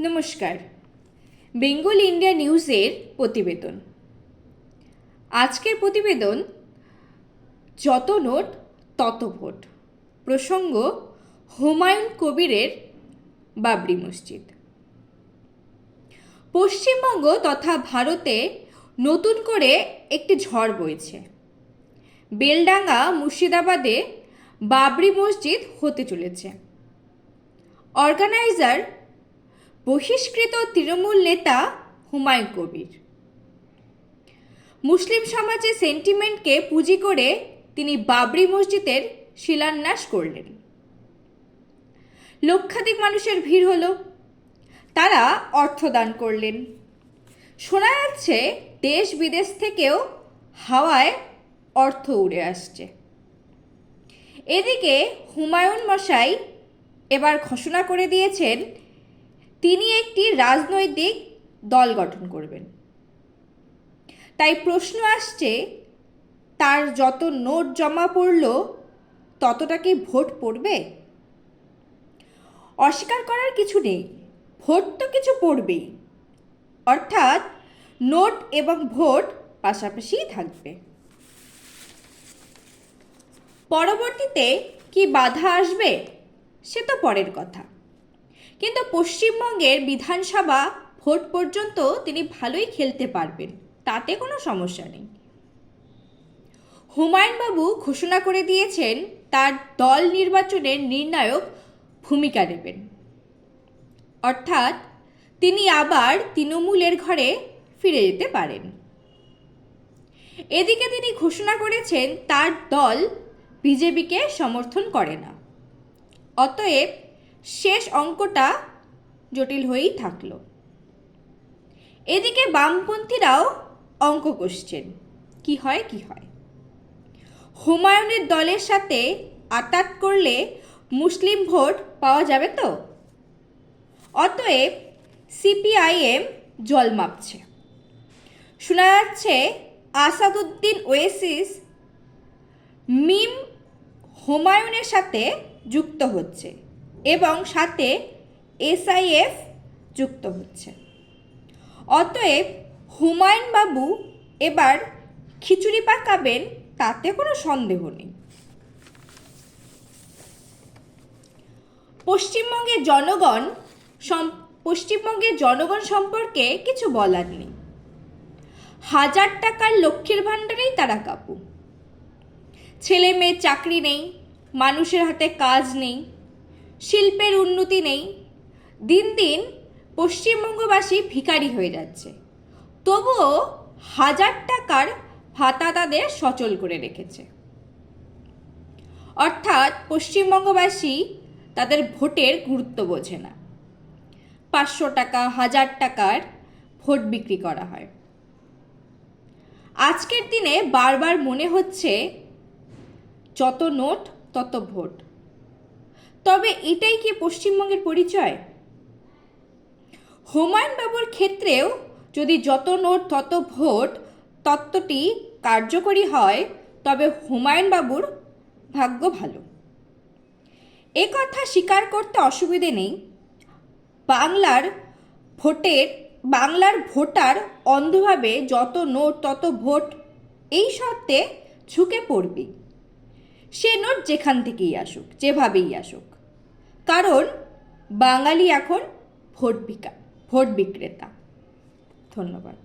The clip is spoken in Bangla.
নমস্কার। বেঙ্গল ইন্ডিয়া নিউজের প্রতিবেদন। আজকের প্রতিবেদন, যত নোট, তত ভোট। প্রসঙ্গ, হুমায়ুন কবিরের বাবরি মসজিদ। পশ্চিমবঙ্গ তথা ভারতে নতুন করে একটি ঝড় বইছে। বেলডাঙ্গা মুর্শিদাবাদে বাবরি মসজিদ হতে চলেছে। অর্গানাইজার বহিষ্কৃত তৃণমূল নেতা হুমায়ুন কবির। মুসলিম সমাজের সেন্টিমেন্টকে পুঁজি করে তিনি বাবরি মসজিদের শিলান্যাস করলেন। লক্ষাধিক মানুষের ভিড় হলো। তারা অর্থদান করলেন। শোনা যাচ্ছে দেশ বিদেশ থেকেও হাওয়ায় অর্থ উড়ে আসছে। এদিকে হুমায়ুন মশাই এবার ঘোষণা করে দিয়েছেন তিনি একটি রাজনৈতিক দল গঠন করবেন। তাই প্রশ্ন আসছে, তার যত নোট জমা পড়ল ততটা কি ভোট পড়বে? অস্বীকার করার কিছু নেই, ভোট তো কিছু পড়বেই। অর্থাৎ নোট এবং ভোট পাশাপাশিই থাকবে। পরবর্তীতে কি বাধা আসবে, সে তো পরের কথা। কিন্তু পশ্চিমবঙ্গের বিধানসভা ভোট পর্যন্ত তিনি ভালোই খেলতে পারবেন, তাতে কোনো সমস্যা নেই। হুমায়ুনবাবু ঘোষণা করে দিয়েছেন, তার দল নির্বাচনের নির্ণায়ক ভূমিকা নেবেন। অর্থাৎ তিনি আবার তৃণমূলের ঘরে ফিরে যেতে পারেন। এদিকে তিনি ঘোষণা করেছেন, তার দল বিজেপিকে সমর্থন করে না। অতএব শেষ অঙ্কটা জটিল হয়েই থাকল। এদিকে বামপন্থীরাও অঙ্ক কষছেন। কি হয় কি হয়? হুমায়ুনের দলের সাথে আতাত করলে মুসলিম ভোট পাওয়া যাবে তো? অতএব সিপিআইএম জল মাপছে। শোনা যাচ্ছে আসাদুদ্দিন ওয়েসিস মিম হুমায়ুনের সাথে যুক্ত হচ্ছে। এবং সাথে এসআইএফ যুক্ত হচ্ছে। অতএব হুমায়ুন বাবু এবার খিচুড়ি পাকাবেন, তাতে কোনো সন্দেহ নেই। পশ্চিমবঙ্গের জনগণ পশ্চিমবঙ্গের জনগণ সম্পর্কে কিছু বলার নেই। হাজার টাকার লক্ষ্মীর ভাণ্ডারেই তারা কাপু। ছেলে মেয়ের চাকরি নেই, মানুষের হাতে কাজ নেই শিল্পের উন্নতি নেই। দিন দিন পশ্চিমবঙ্গবাসী ভিখারি হয়ে যাচ্ছে। তবুও হাজার টাকার ভাতা তাদের সচল করে রেখেছে। অর্থাৎ পশ্চিমবঙ্গবাসী তাদের ভোটের গুরুত্ব বোঝে না। পাঁচশো টাকা, হাজার টাকার ভোট বিক্রি করা হয়। আজকের দিনে বারবার মনে হচ্ছে, যত নোট তত ভোট। তবে এটাই কি পশ্চিমবঙ্গের পরিচয়? হুমায়ুন বাবুর ক্ষেত্রেও যদি যত নোট, তত ভোট তত্ত্বটি কার্যকরী হয়, তবে হুমায়ুন বাবুর ভাগ্য ভালো। এ কথা স্বীকার করতে অসুবিধে নেই। বাংলার ভোটের, বাংলার ভোটার অন্ধভাবে যত নোট, তত ভোট এই শর্তে ঝুঁকে পড়বেই। সে নোট যেখান থেকেই আসুক, যেভাবেই আসুক। কারণ বাঙালি এখন ভোট বিকা ভোট বিক্রেতা। ধন্যবাদ।